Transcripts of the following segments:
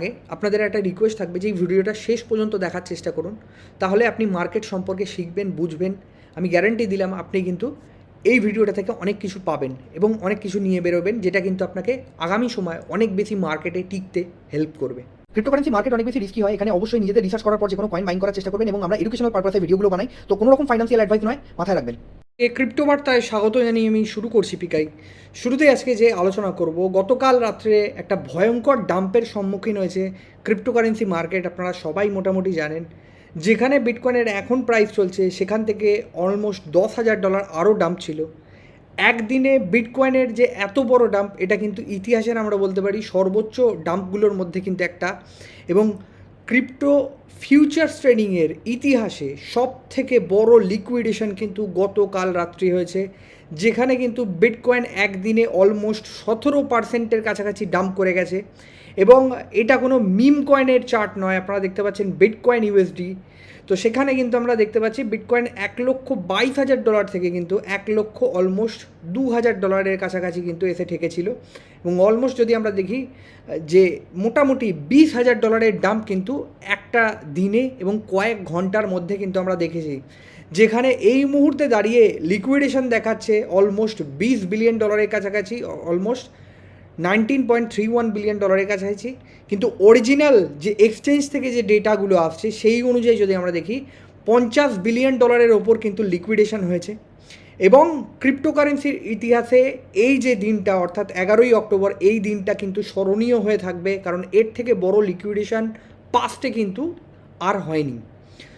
আগে আপনাদের একটা রিকোয়েস্ট থাকবে যে এই ভিডিওটা শেষ পর্যন্ত দেখার চেষ্টা করুন। তাহলে আপনি মার্কেট সম্পর্কে শিখবেন, বুঝবেন। আমি গ্যারান্টি দিলাম আপনি কিন্তু এই ভিডিওটা থেকে অনেক কিছু পাবেন এবং অনেক কিছু নিয়ে বেরোবেন, যেটা কিন্তু আপনাকে আগামী সময় অনেক বেশি মার্কেটে টিকতে হেল্প করবে। ক্রিপ্টোকারেন্সি মার্কেট অনেক বেশি রিস্কি হয়, এখানে অবশ্যই নিজেদের রিসার্চ করার পর যে কোনো কয়েন বাইং করার চেষ্টা করবেন এবং আমরা এডুকেশনাল পারপাসে ভিডিওগুলো বানাই। তো কোনো রকম ফাইন্যান্সিয়াল অ্যাডভাইস নয়, মাথায় রাখবেন। এ ক্রিপ্টো বার্তায় স্বাগত জানিয়ে আমি শুরু করছি, পিকাই। শুরুতেই আজকে যে আলোচনা করব, গতকাল রাত্রে একটা ভয়ঙ্কর ডাম্পের সম্মুখীন হয়েছে ক্রিপ্টোকারেন্সি মার্কেট আপনারা সবাই মোটামুটি জানেন। যেখানে বিটকয়েনের এখন প্রাইস চলছে, সেখান থেকে অলমোস্ট দশ হাজার ডলার আরও ডাম্প ছিল। একদিনে বিটকয়েনের যে এত বড় ডাম্প এটা কিন্তু ইতিহাসের আমরা বলতে পারি সর্বোচ্চ ডাম্পগুলোর মধ্যে কিন্তু একটা। এবং ক্রিপ্টো ফিউচার্স ট্রেডিংয়ের ইতিহাসে সব থেকে বড় লিকুইডেশন কিন্তু গতকাল রাত্রি হয়েছে, যেখানে কিন্তু বিটকয়েন একদিনে অলমোস্ট সতেরো পার্সেন্টের কাছাকাছি ডাম্প করে গেছে। এবং এটা কোনো মিম কয়েনের চার্ট নয়, আপনারা দেখতে পাচ্ছেন বিটকয়েন ইউএসডি তো সেখানে কিন্তু আমরা দেখতে পাচ্ছি বিটকয়েন এক লক্ষ বাইশ হাজার ডলার থেকে কিন্তু এক লক্ষ অলমোস্ট দু হাজার ডলারের কাছাকাছি কিন্তু এসে ঠেকেছিল। এবং অলমোস্ট যদি আমরা দেখি, যে মোটামুটি বিশ হাজার ডলারের ডাম্প কিন্তু একটা দিনে এবং কয়েক ঘণ্টার মধ্যে কিন্তু আমরা দেখেছি, যেখানে এই মুহূর্তে দাঁড়িয়ে লিকুইডেশন দেখাচ্ছে অলমোস্ট বিশ বিলিয়ন ডলারের কাছাকাছি almost nineteen point three one billion ডলারের কাছাকাছি। কিন্তু অরিজিনাল যে এক্সচেঞ্জ থেকে যে ডেটাগুলো আসছে, সেই অনুযায়ী যদি আমরা দেখি, পঞ্চাশ বিলিয়ন ডলারের ওপর কিন্তু লিকুইডেশন হয়েছে। এবং ক্রিপ্টোকারেন্সির ইতিহাসে এই যে দিনটা, অর্থাৎ এগারোই অক্টোবর, এই দিনটা কিন্তু স্মরণীয় হয়ে থাকবে, কারণ এর থেকে বড় লিকুইডেশন পাস্টে কিন্তু আর হয়নি।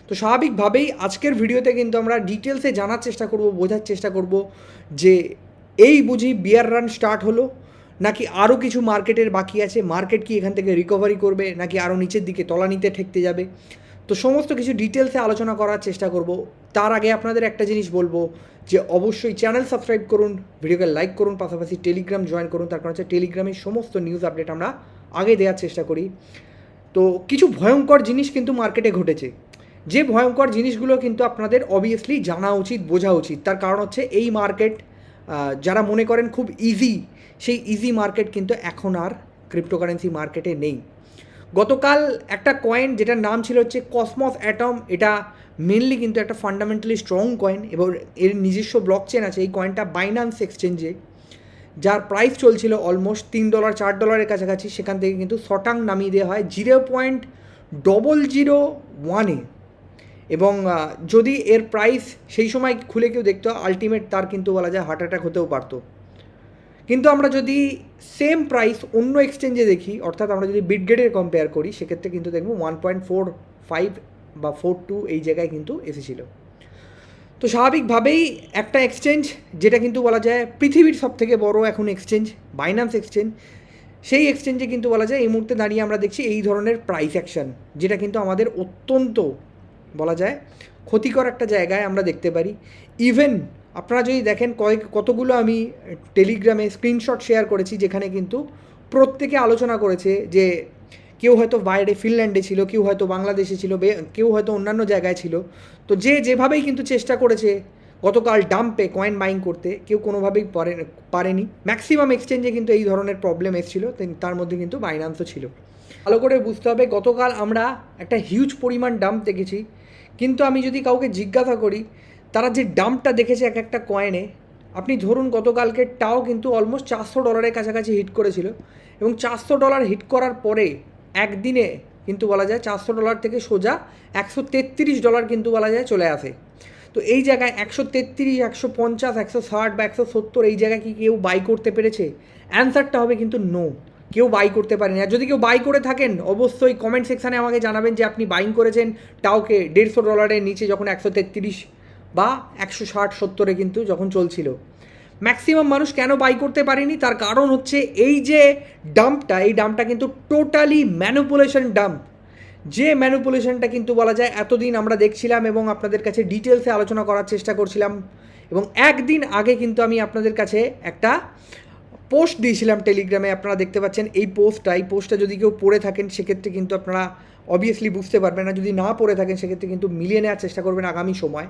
তো স্বাভাবিকভাবেই আজকের ভিডিওতে কিন্তু আমরা ডিটেলসে জানার চেষ্টা করব, বোঝার চেষ্টা করব যে এই বুঝি বিয়ার রান স্টার্ট হলো নাকি আরও কিছু মার্কেটের বাকি আছে? মার্কেট কি এখান থেকে রিকভারি করবে? নাকি আরও নিচের দিকে, তলানিতে ঠেকতে যাবে? তো সমস্ত কিছু ডিটেলসে আলোচনা করার চেষ্টা করব। তার আগে আপনাদের একটা জিনিস বলব, যে অবশ্যই চ্যানেল সাবস্ক্রাইব করুন, ভিডিওকে লাইক করুন, পাশাপাশি টেলিগ্রাম জয়েন করুন। তার কারণ হচ্ছে টেলিগ্রামের সমস্ত নিউজ আপডেট আমরা আগে দেওয়ার চেষ্টা করি। তো কিছু ভয়ঙ্কর জিনিস কিন্তু মার্কেটে ঘটেছে। যে ভয়ঙ্কর জিনিসগুলো কিন্তু আপনাদের অবভিয়াসলি জানা উচিত, বোঝা উচিত। তার কারণ হচ্ছে এই মার্কেট যারা মনে করেন খুব ইজি সেই ইজি মার্কেট কিন্তু এখন আর ক্রিপ্টোকারেন্সি মার্কেটে নেই। গতকাল একটা কয়েন যেটার নাম ছিল হচ্ছে কসমস অ্যাটম এটা মেনলি কিন্তু একটা ফান্ডামেন্টালি স্ট্রং কয়েন এবং এর নিজস্ব ব্লক চেন আছে। এই কয়েনটা বাইনান্স এক্সচেঞ্জে যার প্রাইস চলছিল অলমোস্ট তিন ডলার চার ডলারের কাছাকাছি। সেখান থেকে কিন্তু শটাং নামিয়ে দেওয়া হয় জিরো পয়েন্ট ডবল জিরো ওয়ানে এবং যদি এর প্রাইস সেই সময় খুলে কেউ দেখতো আলটিমেট তার কিন্তু বলা যায় হার্ট অ্যাটাক হতেও পারতো। কিন্তু আমরা যদি সেম প্রাইস অন্য এক্সচেঞ্জে দেখি, অর্থাৎ আমরা যদি বিটগেটের কম্পেয়ার করি, সেক্ষেত্রে কিন্তু দেখব ওয়ান পয়েন্ট ফোর ফাইভ বা ফোর টু এই জায়গায় কিন্তু এসেছিল। তো স্বাভাবিকভাবেই একটা এক্সচেঞ্জ যেটা কিন্তু বলা যায় পৃথিবীর সব থেকে বড় এখন এক্সচেঞ্জ বাইনান্স এক্সচেঞ্জ সেই এক্সচেঞ্জে কিন্তু বলা যায় এই মুহূর্তে দাঁড়িয়ে আমরা দেখছি এই ধরনের প্রাইস অ্যাকশন যেটা কিন্তু আমাদের অত্যন্ত বলা যায় ক্ষতিকর একটা জায়গায় আমরা দেখতে পারি। ইভেন আপনারা যদি দেখেন কয়েক, কতগুলো আমি টেলিগ্রামে স্ক্রিনশট শেয়ার করেছি যেখানে কিন্তু প্রত্যেকে আলোচনা করেছে যে কেউ হয়তো বাইরে ফিনল্যান্ডে ছিল, কেউ হয়তো বাংলাদেশে ছিল কেউ হয়তো অন্যান্য জায়গায় ছিল। তো যে যেভাবেই কিন্তু চেষ্টা করেছে গতকাল ডাম্পে কয়েন বাইং করতে, কেউ কোনোভাবেই পারে, পারেনি। ম্যাক্সিমাম এক্সচেঞ্জে কিন্তু এই ধরনের প্রবলেম এসেছিল তার মধ্যে কিন্তু বাইনান্সও ছিল। ভালো করে বুঝতে হবে, গতকাল আমরা একটা হিউজ পরিমাণ ডাম্প দেখেছি। কিন্তু আমি যদি কাউকে জিজ্ঞাসা করি তারা যে ডাম্পটা দেখেছে এক একটা কয়েনে আপনি ধরুন গতকালকে টাও কিন্তু অলমোস্ট চারশো ডলারের কাছাকাছি হিট করেছিল এবং চারশো ডলার হিট করার পরে একদিনে কিন্তু বলা যায় চারশো ডলার থেকে সোজা একশো তেত্রিশ ডলার কিন্তু বলা যায় চলে আসে। তো এই জায়গায় একশো তেত্রিশ, একশো পঞ্চাশ, একশো ষাট বা একশো সত্তর এই জায়গায় কি কেউ বাই করতে পেরেছে? অ্যান্সারটা হবে কিন্তু নো কেউ বাই করতে পারেনি। আর যদি কেউ বাই করে থাকেন, অবশ্যই কমেন্ট সেকশানে আমাকে জানাবেন যে আপনি বাইং করেছেন টাওকে দেড়শো ডলারের নিচে যখন একশো তেত্রিশ বা একশো ষাট, সত্তরে কিন্তু যখন চলছিল। ম্যাক্সিমাম মানুষ কেন বাই করতে পারেনি? তার কারণ হচ্ছে এই যে ডাম্পটা এই ডাম্পটা কিন্তু টোটালি ম্যানুপুলেশন ডাম্প যে ম্যানুপুলেশনটা কিন্তু বলা যায়, এতদিন আমরা দেখছিলাম এবং আপনাদের কাছে ডিটেলসে আলোচনা করার চেষ্টা করছিলাম। এবং একদিন আগে কিন্তু আমি আপনাদের কাছে একটা পোস্ট দিয়েছিলাম টেলিগ্রামে আপনারা দেখতে পাচ্ছেন এই পোস্টটা এই পোস্টটা যদি কেউ পড়ে থাকেন, সেক্ষেত্রে কিন্তু আপনারা অবভিয়াসলি বুঝতে পারবেন না। যদি না পড়ে থাকেন, সেক্ষেত্রে কিন্তু মিলিয়ে নেওয়ার চেষ্টা করবেন আগামী সময়।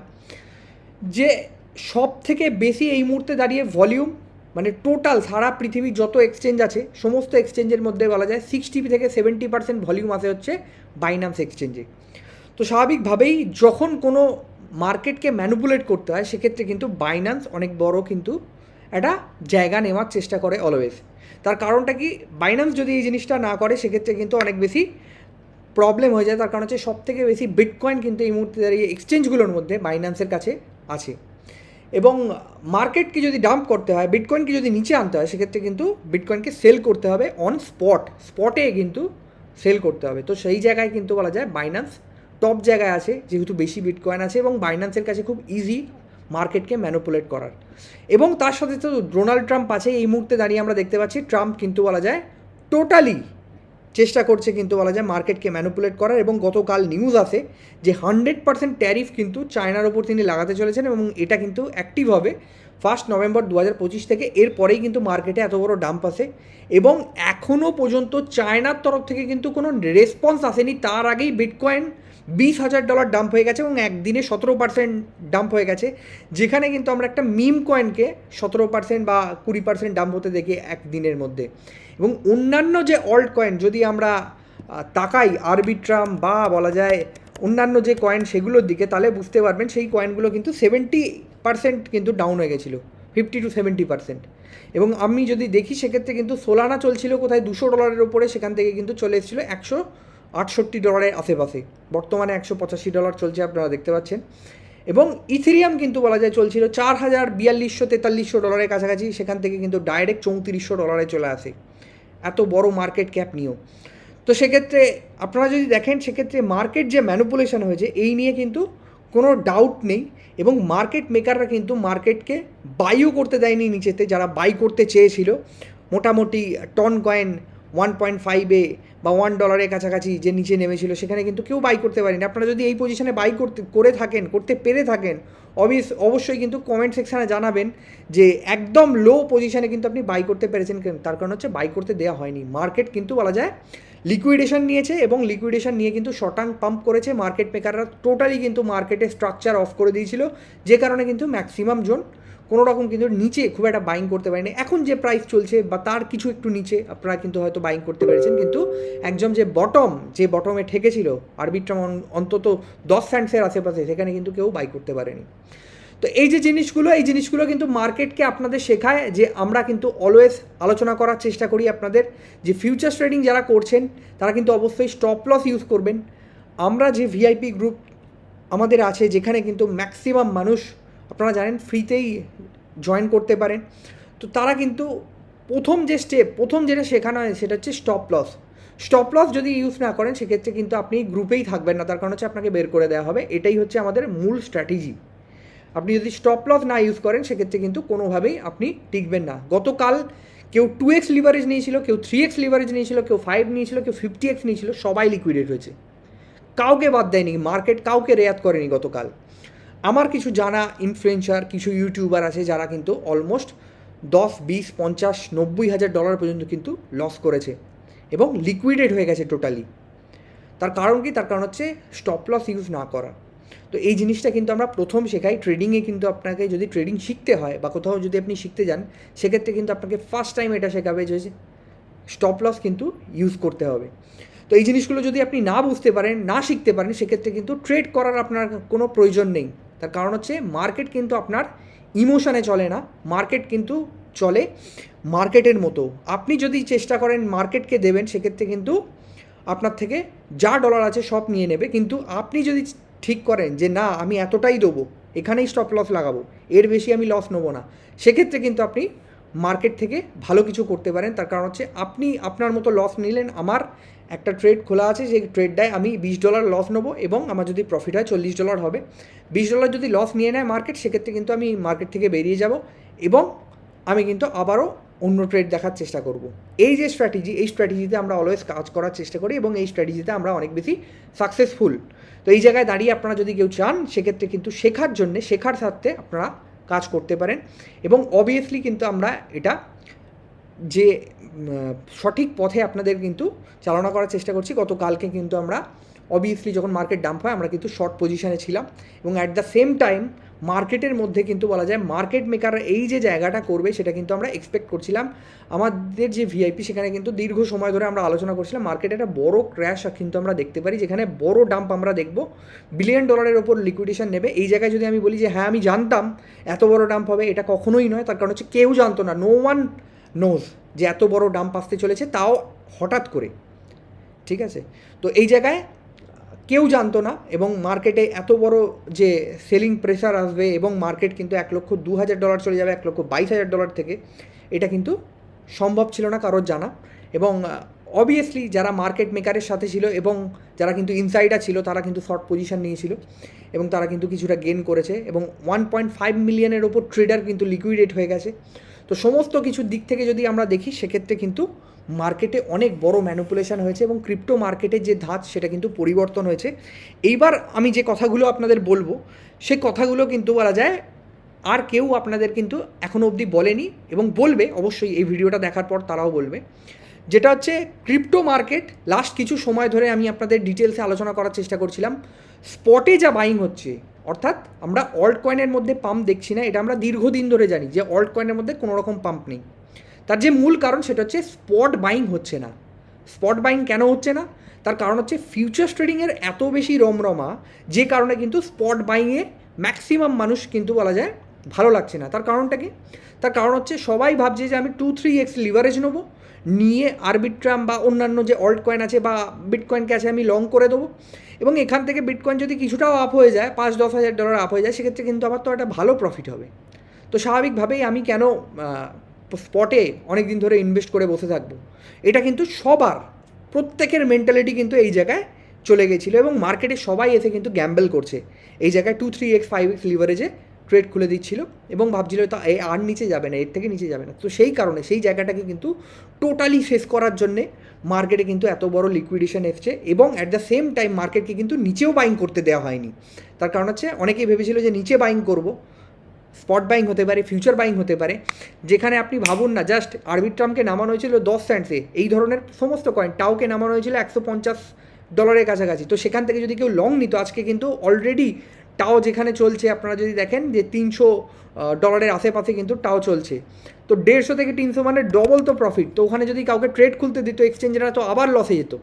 যে সব থেকে বেশি এই মুহূর্তে দাঁড়িয়ে ভলিউম মানে টোটাল সারা পৃথিবীর যত এক্সচেঞ্জ আছে, সমস্ত এক্সচেঞ্জের মধ্যে বলা যায় সিক্সটি থেকে সেভেন্টি পার্সেন্ট ভলিউম আসে হচ্ছে বাইনান্স এক্সচেঞ্জে তো স্বাভাবিকভাবেই যখন কোনো মার্কেটকে ম্যানুপুলেট করতে হয়, সেক্ষেত্রে কিন্তু বাইনান্স অনেক বড় কিন্তু একটা জায়গা নেওয়ার চেষ্টা করে অলওয়েজ তার কারণটা কি? বাইনান্স যদি এই জিনিসটা না করে, সেক্ষেত্রে কিন্তু অনেক বেশি প্রবলেম হয়ে যায়। তার কারণ হচ্ছে সব থেকে বেশি বিটকয়েন কিন্তু এই মুহূর্তে দাঁড়িয়ে এক্সচেঞ্জগুলোর মধ্যে বাইন্যান্সের কাছে আছে। এবং মার্কেটকে যদি ডাম্প করতে হয়, বিটকয়েনকে যদি নিচে আনতে হয়, সেক্ষেত্রে কিন্তু বিটকয়েনকে সেল করতে হবে অন স্পট স্পটে কিন্তু সেল করতে হবে। তো সেই জায়গায় কিন্তু বলা যায় বাইন্যান্স টপ জায়গায় আছে, যেহেতু বেশি বিটকয়েন আছে এবং বাইন্যান্সের কাছে খুব ইজি মার্কেটকে ম্যানুপুলেট করার। এবং তার সাথে তো ডোনাল্ড ট্রাম্প আছে, এই মুহূর্তে দাঁড়িয়ে আমরা দেখতে পাচ্ছি ট্রাম্প কিন্তু বলা যায় টোটালি চেষ্টা করছে কিন্তু বলা যায় মার্কেটকে ম্যানুপুলেট করার এবং গতকাল নিউজ আসে যে হান্ড্রেড পার্সেন্ট ট্যারিফ কিন্তু চায়নার ওপর তিনি লাগাতে চলেছেন এবং এটা কিন্তু অ্যাক্টিভ হবে। ফার্স্ট নভেম্বর দু হাজার পঁচিশ থেকে এরপরেই কিন্তু মার্কেটে এত বড় ডাম্প আসে এবং এখনও পর্যন্ত চায়নার তরফ থেকে কিন্তু কোনো রেসপন্স আসেনি। তার আগেই বিটকয়েন বিশ হাজার ডলার ডাম্প হয়ে গেছে এবং একদিনে সতেরো পার্সেন্ট ডাম্প হয়ে গেছে। যেখানে কিন্তু আমরা একটা মিম কয়েনকে সতেরো পার্সেন্ট বা কুড়ি পার্সেন্ট ডাম্প হতে দেখি একদিনের মধ্যে। এবং অন্যান্য যে অল্ট কয়েন যদি আমরা তাকাই আরবিট্রাম বা বলা যায় অন্যান্য যে কয়েন সেগুলোর দিকে, তাহলে বুঝতে পারবেন সেই কয়েনগুলো কিন্তু সেভেন্টি পার্সেন্ট কিন্তু ডাউন হয়ে গেছিল ফিফটি টু সেভেন্টি পার্সেন্ট এবং আমি যদি দেখি, সেক্ষেত্রে কিন্তু সোলানা চলছিল কোথায়? দুশো ডলারের ওপরে সেখান থেকে কিন্তু চলে এসেছিল একশো আটষট্টি ডলারের আশেপাশে। বর্তমানে একশো পঁচাশি ডলার চলছে, আপনারা দেখতে পাচ্ছেন। এবং ইথেরিয়াম কিন্তু বলা যায় চলছিল চার হাজার বিয়াল্লিশশো তেতাল্লিশশো ডলারের কাছাকাছি, সেখান থেকে কিন্তু ডাইরেক্ট চৌত্রিশশো ডলারে চলে আসে। এত বড় মার্কেট ক্যাপ নিয়েও তো সেক্ষেত্রে আপনারা যদি দেখেন, সেক্ষেত্রে মার্কেট যে ম্যানুপুলেশন হয়েছে, এই নিয়ে কিন্তু কোনো ডাউট নেই এবং মার্কেট মেকাররা কিন্তু মার্কেটকে বাইও করতে দেয়নি নিচেতে। যারা বাই করতে চেয়েছিল, মোটামুটি টন কয়েন ওয়ান পয়েন্ট ফাইভে বা ওয়ান ডলারের কাছাকাছি যে নিচে নেমেছিল, সেখানে কিন্তু কেউ বাই করতে পারেনি। আপনারা যদি এই পজিশনে বাই করতে, করে থাকেন, করতে পেরে থাকেন অবভিয়াস অবশ্যই কিন্তু কমেন্ট সেকশানে জানাবেন যে একদম লো পজিশনে কিন্তু আপনি বাই করতে পেরেছেন তার কারণ হচ্ছে বাই করতে দেওয়া হয়নি। মার্কেট কিন্তু বলা যায় লিকুইডেশন নিয়েছে এবং লিকুইডেশন নিয়ে কিন্তু শটাং পাম্প করেছে মার্কেট মেকাররা টোটালি কিন্তু মার্কেটে স্ট্রাকচার অফ করে দিয়েছিল, যে কারণে কিন্তু ম্যাক্সিমাম জোন কোনো রকম কিন্তু নিচে খুব একটা বাইং করতে পারেনি। এখন যে প্রাইস চলছে বা তার কিছু একটু নিচে, আপনারা কিন্তু হয়তো বাইং করতে পেরেছেন। কিন্তু একজন যে বটম যে বটমে ঠেকেছিল আরবিট্রাম অন্তত দশ সেন্টসের আশেপাশে, সেখানে কিন্তু কেউ বাই করতে পারেনি। তো এই যে জিনিসগুলো, এই জিনিসগুলো কিন্তু মার্কেটকে আপনাদের শেখায় যে আমরা কিন্তু অলওয়েজ আলোচনা করার চেষ্টা করি আপনাদের। যে ফিউচার ট্রেডিং যারা করছেন, তারা কিন্তু অবশ্যই স্টপ লস ইউজ করবেন। আমরা যে ভিআইপি গ্রুপ আমাদের আছে, যেখানে কিন্তু ম্যাক্সিমাম মানুষ আপনারা জানেন ফ্রিতেই জয়েন করতে পারেন। তো তারা কিন্তু প্রথম যে স্টেপ প্রথম যেটা শেখানো হয় সেটা হচ্ছে স্টপ লস স্টপ লস যদি ইউজ না করেন, সেক্ষেত্রে কিন্তু আপনি গ্রুপেই থাকবেন না, তার কারণ হচ্ছে আপনাকে বের করে দেওয়া হবে। এটাই হচ্ছে আমাদের মূল স্ট্র্যাটেজি আপনি যদি স্টপ লস না ইউজ করেন, সেক্ষেত্রে কিন্তু কোনোভাবেই আপনি টিকবেন না। গতকাল কেউ টু এক্স লিভারেজ নিয়েছিল, কেউ থ্রি এক্স লিভারেজ নিয়েছিল, কেউ ফাইভ নিয়েছিল, কেউ ফিফটি এক্স নিয়েছিল, সবাই লিকুইডেট হয়েছে। কাউকে বাদ দেয়নি মার্কেট কাউকে রেয়াত করেনি গতকাল। আমার কিছু জানা ইনফ্লুয়েন্সার কিছু ইউটিউবার আছে যারা কিন্তু অলমোস্ট দশ, বিশ, পঞ্চাশ, নব্বই হাজার ডলার পর্যন্ত কিন্তু লস করেছে এবং লিকুইডেড হয়ে গেছে টোটালি তার কারণ কি? তার কারণ হচ্ছে স্টপ লস ইউজ না করা। তো এই জিনিসটা কিন্তু আমরা প্রথম শেখাই। ট্রেডিংয়ে কিন্তু আপনাকে যদি ট্রেডিং শিখতে হয় বা কোথাও যদি আপনি শিখতে যান, সেক্ষেত্রে কিন্তু আপনাকে ফার্স্ট টাইম এটা শেখাবে যে স্টপ লস কিন্তু ইউজ করতে হবে। তো এই জিনিসগুলো যদি আপনি না বুঝতে পারেন, না শিখতে পারেন, সেক্ষেত্রে কিন্তু ট্রেড করার আপনার কোনো প্রয়োজন নেই। তার কারণ হচ্ছে মার্কেট কিন্তু আপনার ইমোশনে চলে না মার্কেট কিন্তু চলে মার্কেটের মতো। আপনি যদি চেষ্টা করেন মার্কেটকে দেবেন, সেক্ষেত্রে কিন্তু আপনার থেকে যা ডলার আছে সব নিয়ে নেবে। কিন্তু আপনি যদি ঠিক করেন যে না, আমি এতটাই দেবো, এখানেই স্টপ লস লাগাবো, এর বেশি আমি লস নেব না, সেক্ষেত্রে কিন্তু আপনি মার্কেট থেকে ভালো কিছু করতে পারেন। তার কারণ হচ্ছে আপনি আপনার মতো লস নিলেন, আমার একটা ট্রেড খোলা আছে, যে ট্রেডটায় আমি বিশ ডলার লস নেব এবং আমার যদি প্রফিট হয় চল্লিশ ডলার হবে। বিশ ডলার যদি লস নিয়ে নেয় মার্কেট সেক্ষেত্রে কিন্তু আমি মার্কেট থেকে বেরিয়ে যাব এবং আমি কিন্তু আবারও অন্য ট্রেড দেখার চেষ্টা করব। এই যে স্ট্র্যাটেজি এই স্ট্র্যাটেজিতে আমরা অলওয়েজ কাজ করার চেষ্টা করি এবং এই স্ট্র্যাটেজিতে আমরা অনেক বেশি সাকসেসফুল তো এই জায়গায় দাঁড়িয়ে আপনারা যদি কেউ চান, সেক্ষেত্রে কিন্তু শেখার জন্যে, শেখার স্বার্থে আপনারা কাজ করতে পারেন এবং অবভিয়াসলি কিন্তু আমরা এটা যে সঠিক পথে আপনাদের কিন্তু চালনা করার চেষ্টা করছি। গতকালকে কিন্তু আমরা অবভিয়াসলি যখন মার্কেট ডাম্প হয়, আমরা কিন্তু শর্ট পজিশনে ছিলাম এবং অ্যাট দ্য সেম টাইম মার্কেটের মধ্যে কিন্তু বলা যায় মার্কেট মেকার এই যে জায়গাটা করবে, সেটা কিন্তু আমরা এক্সপেক্ট করছিলাম। আমাদের যে ভিআইপি সেখানে কিন্তু দীর্ঘ সময় ধরে আমরা আলোচনা করছিলাম। মার্কেটে একটা বড় ক্র্যাশ কিন্তু আমরা দেখতে পারি, যেখানে বড় ডাম্প আমরা দেখব। বিলিয়ন ডলারের ওপর লিকুইডেশন নেবে। এই জায়গায় যদি আমি বলি যে হ্যাঁ আমি জানতাম এত বড় ডাম্প হবে, এটা কখনোই নয়। তার কারণ হচ্ছে কেউ জানতো না। নো ওয়ান নোজ যে এত বড় ডাম্প আসতে চলেছে তাও হঠাৎ করে। ঠিক আছে? তো এই জায়গায় কেউ জানতো না এবং মার্কেটে এত বড় যে সেলিং প্রেসার আসবে এবং মার্কেট কিন্তু এক লক্ষ দু হাজার ডলার চলে যাবে, এক লক্ষ বাইশ হাজার ডলার থেকে, এটা কিন্তু সম্ভব ছিল না কারোর জানা এবং অবভিয়াসলি যারা মার্কেট মেকারের সাথে ছিল এবং যারা কিন্তু ইনসাইডার ছিল, তারা কিন্তু শর্ট পজিশন নিয়েছিল এবং তারা কিন্তু কিছুটা গেন করেছে এবং ওয়ান পয়েন্ট ফাইভ মিলিয়নের ওপর ট্রেডার কিন্তু লিকুইডেট হয়ে গেছে। তো সমস্ত কিছুর দিক থেকে যদি আমরা দেখি, সেক্ষেত্রে কিন্তু মার্কেটে অনেক বড় ম্যানুপুলেশন হয়েছে এবং ক্রিপ্টো মার্কেটের যে ধাঁচ, সেটা কিন্তু পরিবর্তন হয়েছে। এইবার আমি যে কথাগুলো আপনাদের বলব সেই কথাগুলো কিন্তু বলা যায়, আর কেউ আপনাদের কিন্তু এখনও অবধি বলেনি এবং বলবে, অবশ্যই এই ভিডিওটা দেখার পর তারাও বলবে। যেটা হচ্ছে ক্রিপ্টো মার্কেট লাস্ট কিছু সময় ধরে আমি আপনাদের ডিটেলসে আলোচনা করার চেষ্টা করছিলাম। স্পটে যা বাইং হচ্ছে অর্থাৎ আমরা অল্ট কয়েনের মধ্যে পাম্প দেখছি না, এটা আমরা দীর্ঘদিন ধরে জানি যে অল্ট কয়েনের মধ্যে কোনো রকম পাম্প নেই। তার যে মূল কারণ সেটা হচ্ছে স্পট বাইং হচ্ছে না। স্পট বাইং কেন হচ্ছে না? তার কারণ হচ্ছে ফিউচার ট্রেডিংয়ের এত বেশি রমরমা, যে কারণে কিন্তু স্পট বাইংয়ে ম্যাক্সিমাম মানুষ কিন্তু বলা যায় ভালো লাগছে না। তার কারণটা কি? তার কারণ হচ্ছে সবাই ভাবছে যে আমি টু থ্রি এক্স লিভারেজ নেব, নিয়ে আরবিট্রাম বা অন্যান্য যে অল্ট কয়েন আছে বা বিটকয়েনকে আছে আমি লং করে দেবো। এবং এখান থেকে বিটকয়েন যদি কিছুটাও আপ হয়ে যায়, পাঁচ দশ হাজার ডলার আপ হয়ে যায়, সেক্ষেত্রে কিন্তু আমার তো একটা ভালো প্রফিট হবে। তো স্বাভাবিকভাবেই আমি কেন স্পটে অনেক দিন ধরে ইনভেস্ট করে বসে থাকব? এটা কিন্তু সবার, প্রত্যেকের মেন্টালিটি কিন্তু এই জায়গায় চলে গেছিল এবং মার্কেটে সবাই এসে কিন্তু গ্যাম্বেল করছে। এই জায়গায় two three X five X লিভারেজে trade খুলে দিচ্ছিল এবং ভাবছিল তা এ আর নিচে যাবে না, এর থেকে নিচে যাবে না। তো সেই কারণে, সেই জায়গাটাকে কিন্তু টোটালি শেষ করার জন্যে মার্কেটে কিন্তু এত বড় লিকুইডেশন এসছে এবং অ্যাট দ্য সেম টাইম মার্কেটকে কিন্তু নিচেও বাইং করতে দেওয়া হয়নি। তার কারণ হচ্ছে অনেকেই ভেবেছিল যে নিচে বাইং করব স্পট বাইং হতে পারে ফিউচার বাইং হতে পারে। যেখানে আপনি ভাবুন না জাস্ট আরবিট্রামকে নামানো হয়েছিল দশ সেন্টসে এই ধরনের সমস্ত কয়েন টাওকে নামানো হয়েছিল একশো পঞ্চাশ ডলারের কাছাকাছি। তো সেখান থেকে যদি কেউ লং নিত, আজকে কিন্তু অলরেডি টাও যেখানে চলছে, আপনারা যদি দেখেন যে তিনশো ডলারের আশেপাশে কিন্তু টাও চলছে। তো দেড়শো থেকে তিনশো মানে ডবল তো প্রফিট তো ওখানে যদি কাউকে ট্রেড খুলতে দিত এক্সচেঞ্জেরা তো আবার লসে যেত।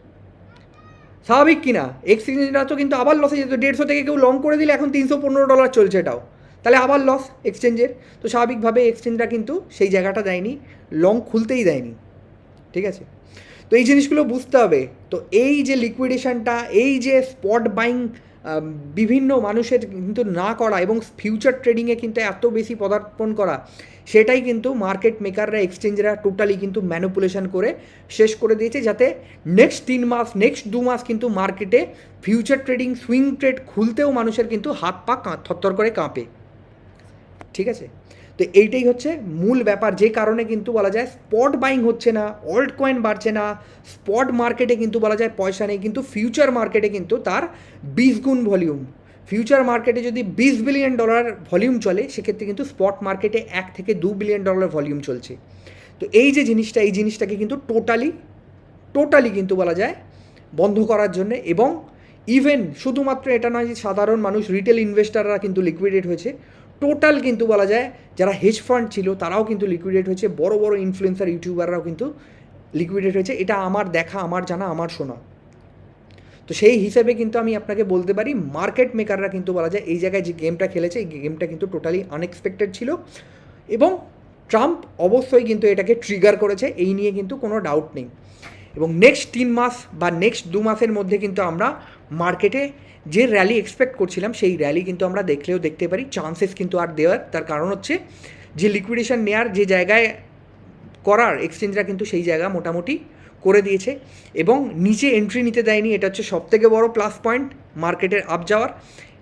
স্বাভাবিক কিনা এক্সচেঞ্জেরা তো কিন্তু আবার লসে যেত। দেড়শো থেকে কেউ লং করে দিলে এখন তিনশো পনেরো ডলার চলছে এটাও। তাহলে আবার লস এক্সচেঞ্জের তো স্বাভাবিকভাবে এক্সচেঞ্জরা কিন্তু সেই জায়গাটা দেয়নি লং খুলতেই দেয়নি। ঠিক আছে? তো এই জিনিসগুলো বুঝতে হবে। তো এই যে লিকুইডেশনটা এই যে স্পট বাইং বিভিন্ন মানুষের কিন্তু না করা এবং ফিউচার ট্রেডিংয়ে কিন্তু এত বেশি পদার্পণ করা, সেটাই কিন্তু মার্কেট মেকাররা এক্সচেঞ্জরা টোটালি কিন্তু ম্যানুপুলেশন করে শেষ করে দিয়েছে যাতে নেক্সট তিন মাস নেক্সট দু মাস কিন্তু মার্কেটে ফিউচার ট্রেডিং সুইং ট্রেড খুলতেও মানুষের কিন্তু হাত পা থরথর করে কাঁপে। ঠিক আছে? তো এইটাই হচ্ছে মূল ব্যাপার। যে কারণে কিন্তু বলা যায় স্পট বাইং হচ্ছে না অল্ড কয়েন বাড়ছে না স্পট মার্কেটে কিন্তু বলা যায় পয়সা নেই, কিন্তু ফিউচার মার্কেটে কিন্তু তার বিশ গুণ ভলিউম ফিউচার মার্কেটে যদি বিশ বিলিয়ন ডলার ভলিউম চলে, সেক্ষেত্রে কিন্তু স্পট মার্কেটে এক থেকে দু বিলিয়ন ডলার ভলিউম চলছে। তো এই যে জিনিসটা, এই জিনিসটাকে কিন্তু টোটালি টোটালি কিন্তু বলা যায় বন্ধ করার জন্যে এবং ইভেন শুধুমাত্র এটা নয় যে সাধারণ মানুষ রিটেল ইনভেস্টাররা কিন্তু লিকুইডেট হয়েছে। টোটাল কিন্তু বলা যায় যারা হেজ ফান্ড ছিল তারাও কিন্তু লিকুইডেট হয়েছে। বড় বড় ইনফ্লুয়েন্সার ইউটিউবাররাও কিন্তু লিকুইডেট হয়েছে। এটা আমার দেখা, আমার জানা, আমার শোনা। তো সেই হিসেবে কিন্তু আমি আপনাকে বলতে পারি মার্কেট মেকাররা কিন্তু বলা যায় এই জায়গায় যে গেমটা খেলেছে, এই গেমটা কিন্তু টোটালি আনএক্সপেক্টেড ছিল। এবং ট্রাম্প অবশ্যই কিন্তু এটাকে ট্রিগার করেছে, এই নিয়ে কিন্তু কোনো ডাউট নেই। এবং নেক্সট তিন মাস বা নেক্সট দু মাসের মধ্যে কিন্তু আমরা মার্কেটে যে র্যালি এক্সপেক্ট করছিলাম, সেই র্যালি কিন্তু আমরা দেখলেও দেখতে পারি। চান্সেস কিন্তু আর দেওয়ার তার কারণ হচ্ছে যে লিকুইডেশন নেয়ার যে জায়গায় করার এক্সচেঞ্জরা কিন্তু সেই জায়গা মোটামুটি করে দিয়েছে এবং নিচে এন্ট্রি নিতে দেয়নি। এটা হচ্ছে সবথেকে বড় প্লাস পয়েন্ট মার্কেটের আপ যাওয়ার।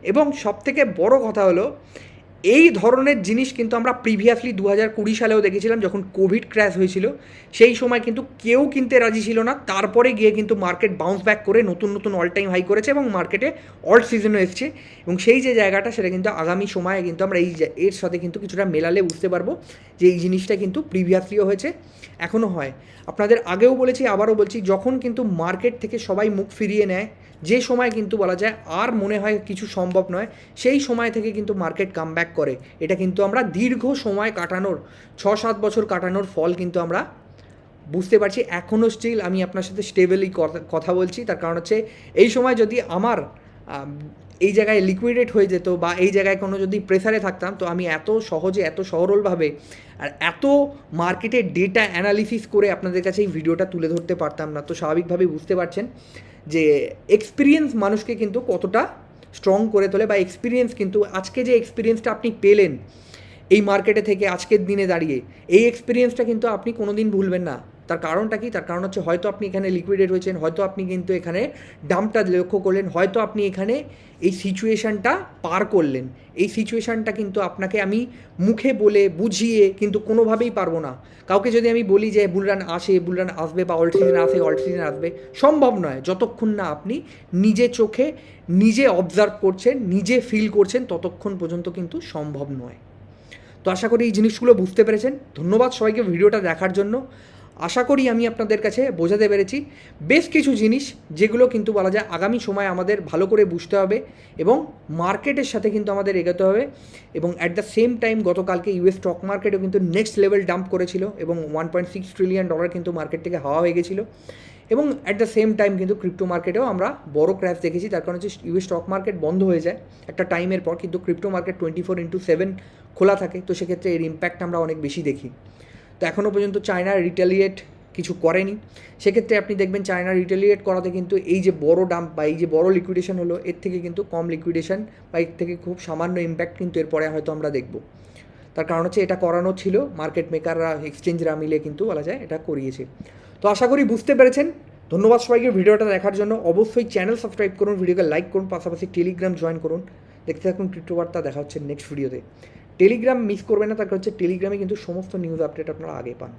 এবং সবথেকে বড় কথা হলো এই ধরনের জিনিস কিন্তু আমরা প্রিভিয়াসলি দু হাজার কুড়ি সালেও দেখেছিলাম যখন কোভিড ক্র্যাশ হয়েছিল, সেই সময় কিন্তু কেউ কিনতে রাজি ছিল না। তারপরে গিয়ে কিন্তু মার্কেট বাউন্স ব্যাক করে নতুন নতুন অল টাইম হাই করেছে এবং মার্কেটে অল্ট সিজনও এসছে। এবং সেই যে জায়গাটা, সেটা কিন্তু আগামী সময়ে কিন্তু আমরা এই এর সাথে কিন্তু কিছুটা মেলালে বুঝতে পারব যে এই জিনিসটা কিন্তু প্রিভিয়াসলিও হয়েছে, এখনও হয়। আপনাদের আগেও বলেছি, আবারও বলছি, যখন কিন্তু মার্কেট থেকে সবাই মুখ ফিরিয়ে নেয়, যে সময় কিন্তু বলা যায় আর মনে হয় কিছু সম্ভব নয়, সেই সময় থেকে কিন্তু মার্কেট কাম করে। এটা কিন্তু আমরা দীর্ঘ সময় কাটানোর ছ সাত বছর কাটানোর ফল কিন্তু আমরা বুঝতে পারছি। এখনও স্টিল আমি আপনার সাথে স্টেবেলি কথা বলছি। তার কারণ হচ্ছে, এই সময় যদি আমার এই জায়গায় লিকুইডেট হয়ে যেত বা এই জায়গায় কোনো যদি প্রেসারে থাকতাম, তো আমি এত সহজে, এত সরলভাবে আর এত মার্কেটের ডেটা অ্যানালিসিস করে আপনাদের কাছে এই ভিডিওটা তুলে ধরতে পারতাম না। তো স্বাভাবিকভাবেই বুঝতে পারছেন যে এক্সপিরিয়েন্স মানুষকে কিন্তু কতটা স্ট্রং করে তোলে বা এক্সপিরিয়েন্স কিন্তু আজকে যে এক্সপিরিয়েন্সটা আপনি পেলেন এই মার্কেটে থেকে আজকের দিনে দাঁড়িয়ে, এই এক্সপিরিয়েন্সটা কিন্তু আপনি কোনো দিন ভুলবেন না। তার কারণটা কি? তার কারণ হচ্ছে হয়তো আপনি এখানে লিকুইডেড হয়েছেন, হয়তো আপনি কিন্তু এখানে ডাম্পটা লক্ষ্য করলেন, হয়তো আপনি এখানে এই সিচুয়েশানটা পার করলেন। এই সিচুয়েশানটা কিন্তু আপনাকে আমি মুখে বলে বুঝিয়ে কিন্তু কোনোভাবেই পারব না। কাউকে যদি আমি বলি যে, বুলরান আসে, বুলরান আসবে বা অল্ট সিজন আসে অল্ট সিজন আসবে, সম্ভব নয়। যতক্ষণ না আপনি নিজে চোখে নিজে অবজার্ভ করছেন, নিজে ফিল করছেন, ততক্ষণ পর্যন্ত কিন্তু সম্ভব নয়। তো আশা করি এই জিনিসগুলো বুঝতে পেরেছেন। ধন্যবাদ সবাইকে ভিডিওটা দেখার জন্য। আশা করি আমি আপনাদের কাছে বোঝাতে পেরেছি। বেশ কিছু জিনিস যেগুলো কিন্তু বলা যায় আগামী সময় আমাদের ভালো করে বুঝতে হবে এবং মার্কেটের সাথে কিন্তু আমাদের এগোতে হবে এবং অ্যাট দ্য সেম টাইম গতকালকে ইউএস স্টক মার্কেটও কিন্তু নেক্সট লেভেল ডাম্প করেছিল এবং one point six trillion dollar কিন্তু মার্কেট থেকে হাওয়া হয়ে গেছিল এবং অ্যাট দ্য সেম টাইম কিন্তু ক্রিপ্টো মার্কেটেও আমরা বড় ক্র্যাশ দেখেছি, তার কারণ হচ্ছে ইউএস স্টক মার্কেট বন্ধ হয়ে যায় একটা টাইমের পর, কিন্তু crypto market twenty four into seven খোলা থাকে, তো সেক্ষেত্রে এর ইম্প্যাক্ট আমরা অনেক বেশি দেখি। তো এখনও পর্যন্ত চায়না রিটালিয়েট কিছু করেনি। সেক্ষেত্রে আপনি দেখবেন চায়না রিটালিয়েট করাতে কিন্তু এই যে বড় ডাম্প বা এই যে বড় লিকুইডেশন হলো, এর থেকে কিন্তু কম লিকুইডেশন বা এর থেকে খুব সামান্য ইম্প্যাক্ট কিন্তু এরপরে হয়তো আমরা দেখব। তার কারণ হচ্ছে এটা করানো ছিল মার্কেট মেকাররা এক্সচেঞ্জরা মিলে কিন্তু বলা যায় এটা করিয়েছে। তো আশা করি বুঝতে পেরেছেন। ধন্যবাদ সবাইকে ভিডিওটা দেখার জন্য। অবশ্যই চ্যানেল সাবস্ক্রাইব করুন, ভিডিওকে লাইক করুন, পাশাপাশি টেলিগ্রাম জয়েন করুন। দেখতে থাকুন ক্রিপ্টো বার্তা দেখা হচ্ছে নেক্সট ভিডিওতে টেলিগ্রাম মিস করবেন না তার হচ্ছে টেলিগ্রামে কিন্তু সমস্ত নিউজ আপডেট আপনারা আগে পান।